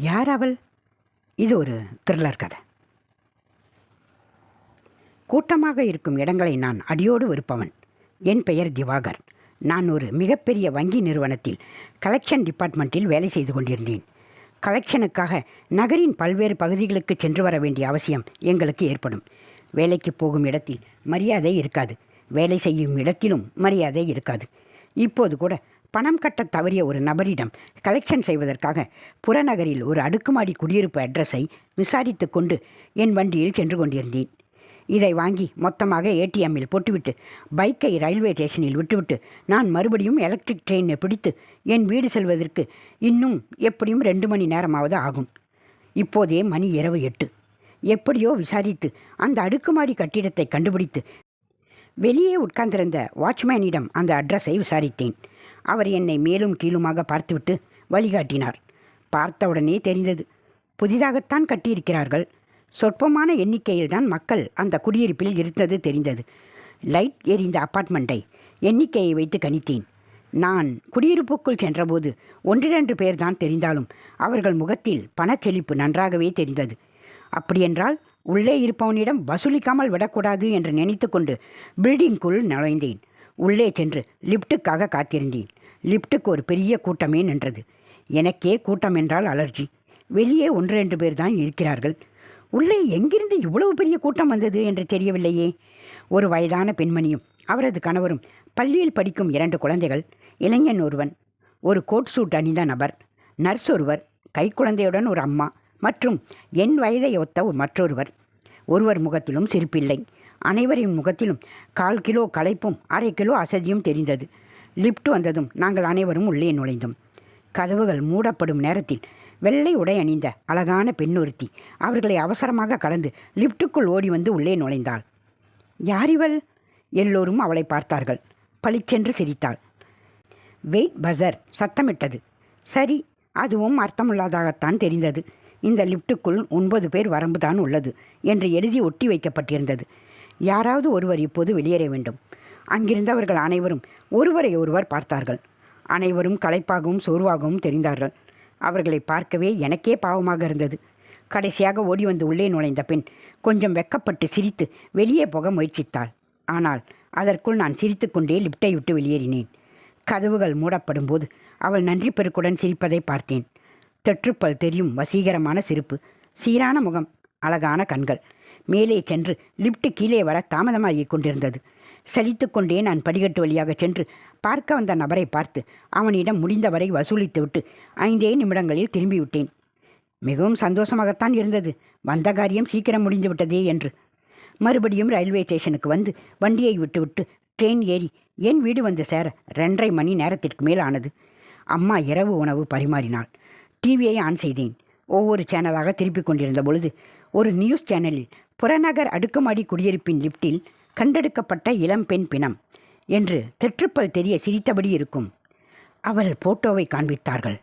யார் அவள்? இது ஒரு த்ரில்லர் கதை. கூட்டமாக இருக்கும் இடங்களை நான் அடியோடு வெறுப்பவன். என் பெயர் திவாகர். நான் ஒரு மிகப்பெரிய வங்கி நிறுவனத்தில் கலெக்ஷன் டிபார்ட்மெண்ட்டில் வேலை செய்து கொண்டிருந்தேன். கலெக்ஷனுக்காக நகரின் பல்வேறு பகுதிகளுக்கு சென்று வர வேண்டிய அவசியம் எங்களுக்கு ஏற்படும். வேலைக்கு போகும் இடத்தில் மரியாதை இருக்காது. வேலை செய்யும் இடத்திலும் மரியாதை இருக்காது. இப்போது கூட பணம் கட்ட தவறிய ஒரு நபரிடம் கலெக்ஷன் செய்வதற்காக புறநகரில் ஒரு அடுக்குமாடி குடியிருப்பு அட்ரஸை விசாரித்து கொண்டு என் வண்டியில் சென்று கொண்டிருந்தேன். இதை வாங்கி மொத்தமாக ஏடிஎம்மில் போட்டுவிட்டு பைக்கை ரயில்வே ஸ்டேஷனில் விட்டுவிட்டு நான் மறுபடியும் எலக்ட்ரிக் ட்ரெயினை பிடித்து என் வீடு செல்வதற்கு இன்னும் எப்படியும் ரெண்டு மணி நேரமாவது ஆகும். இப்போதே மணி இரவு எட்டு. எப்படியோ விசாரித்து அந்த அடுக்குமாடி கட்டிடத்தை கண்டுபிடித்து வெளியே உட்கார்ந்திருந்த வாட்ச்மேனிடம் அந்த அட்ரஸை விசாரித்தேன். அவர் என்னை மேலும் கீழுமாக பார்த்துவிட்டு வழிகாட்டினார். பார்த்தவுடனே தெரிந்தது புதிதாகத்தான் கட்டியிருக்கிறார்கள். சொற்பமான எண்ணிக்கையில்தான் மக்கள் அந்த குடியிருப்பில் இருந்தது தெரிந்தது. லைட் எரிந்த அப்பார்ட்மெண்ட்டை எண்ணிக்கையை வைத்து கணித்தேன். நான் குடியிருப்புக்குள் சென்றபோது ஒன்றிரண்டு பேர்தான் தெரிந்தாலும் அவர்கள் முகத்தில் பணச்செழிப்பு நன்றாகவே தெரிந்தது. அப்படியென்றால் உள்ளே இருப்பவனிடம் வசூலிக்காமல் விடக்கூடாது என்று நினைத்துக்கொண்டு பில்டிங்குள் நுழைந்தேன். உள்ளே சென்று லிப்டுக்காக காத்திருந்தேன். லிப்டுக்கு ஒரு பெரிய கூட்டமே நின்றது. எனக்கே கூட்டம் என்றால் அலர்ஜி. வெளியே ஒன்று ரெண்டு பேர் தான் இருக்கிறார்கள். உள்ளே எங்கிருந்து இவ்வளவு பெரிய கூட்டம் வந்தது என்று தெரியவில்லையே. ஒரு வயதான பெண்மணியும் அவரது கணவரும் பள்ளியில் படிக்கும் இரண்டு குழந்தைகள் இளைஞன் ஒருவன் ஒரு கோட் சூட் அணிந்த நபர் நர்ஸ் ஒருவர் கைக்குழந்தையுடன் ஒரு அம்மா மற்றும் என் வயதை ஒத்த மற்றொருவர். ஒருவர் முகத்திலும் சிரிப்பில்லை. அனைவரின் முகத்திலும் கால் கிலோ களைப்பும் அரை கிலோ அசதியும் தெரிந்தது. லிப்ட் வந்ததும் நாங்கள் அனைவரும் உள்ளே நுழைந்தோம். கதவுகள் மூடப்படும் நேரத்தில் வெள்ளை உடை அணிந்த அழகான பெண்ணொருத்தி அவர்களை அவசரமாக கடந்து லிஃப்ட்டுக்குள் ஓடி வந்து உள்ளே நுழைந்தாள். யார் இவள்? எல்லோரும் அவளை பார்த்தார்கள். பளிச்சென்று சிரித்தாள். வெயிட் பஸர் சத்தமிட்டது. சரி அதுவும் அர்த்தமுள்ளதாகத்தான் தெரிந்தது. இந்த லிப்டுக்குள் ஒன்பது பேர் வரம்புதான் உள்ளது என்று எழுதி ஒட்டி வைக்கப்பட்டிருந்தது. யாராவது ஒருவர் இப்போது வெளியேற வேண்டும். அங்கிருந்தவர்கள் அனைவரும் ஒருவரை ஒருவர் பார்த்தார்கள். அனைவரும் களைப்பாகவும் சோர்வாகவும் தெரிந்தார்கள். அவர்களை பார்க்கவே எனக்கே பாவமாக இருந்தது. கடைசியாக ஓடி வந்து உள்ளே நுழைந்த பெண் கொஞ்சம் வெக்கப்பட்டு சிரித்து வெளியே போக முயற்சித்தாள். ஆனால் அதற்குள் நான் சிரித்துக்கொண்டே லிப்டை விட்டு வெளியேறினேன். கதவுகள் மூடப்படும் போது அவள் நன்றி பெருக்குடன் சிரிப்பதை பார்த்தேன். தெற்றுப்பல் தெரியும் வசீகரமான சிரிப்பு. சீரான முகம் அழகான கண்கள். மேலே சென்று லிப்ட் கீழே வர தாமதமாகிக் கொண்டிருந்தது. சலித்துக்கொண்டே நான் படிக்கட்டு வழியாக சென்று பார்க்க வந்த நபரை பார்த்து அவனிடம் முடிந்தவரை வசூலித்துவிட்டு ஐந்தே நிமிடங்களில் திரும்பிவிட்டேன். மிகவும் சந்தோஷமாகத்தான் இருந்தது. வந்த காரியம் சீக்கிரம் முடிந்து விட்டதே என்று. மறுபடியும் ரயில்வே ஸ்டேஷனுக்கு வந்து வண்டியை விட்டுவிட்டு ட்ரெயின் ஏறி என் வீடு வந்து சேர ரெண்டரை மணி நேரத்திற்கு மேல் ஆனது அம்மா இரவு உணவு பரிமாறினாள். டிவியை ஆன் செய்தேன். ஒவ்வொரு சேனலாக திருப்பிக் கொண்டிருந்த பொழுது ஒரு நியூஸ் சேனலில் புறநகர் அடுக்குமாடி குடியிருப்பின் லிப்டில் கண்டெடுக்கப்பட்ட இளம்பெண் பிணம் என்று தெற்றுப்பல் தெரிய சிரித்தபடி இருக்கும். அவள் போட்டோவை காண்பித்தார்கள்.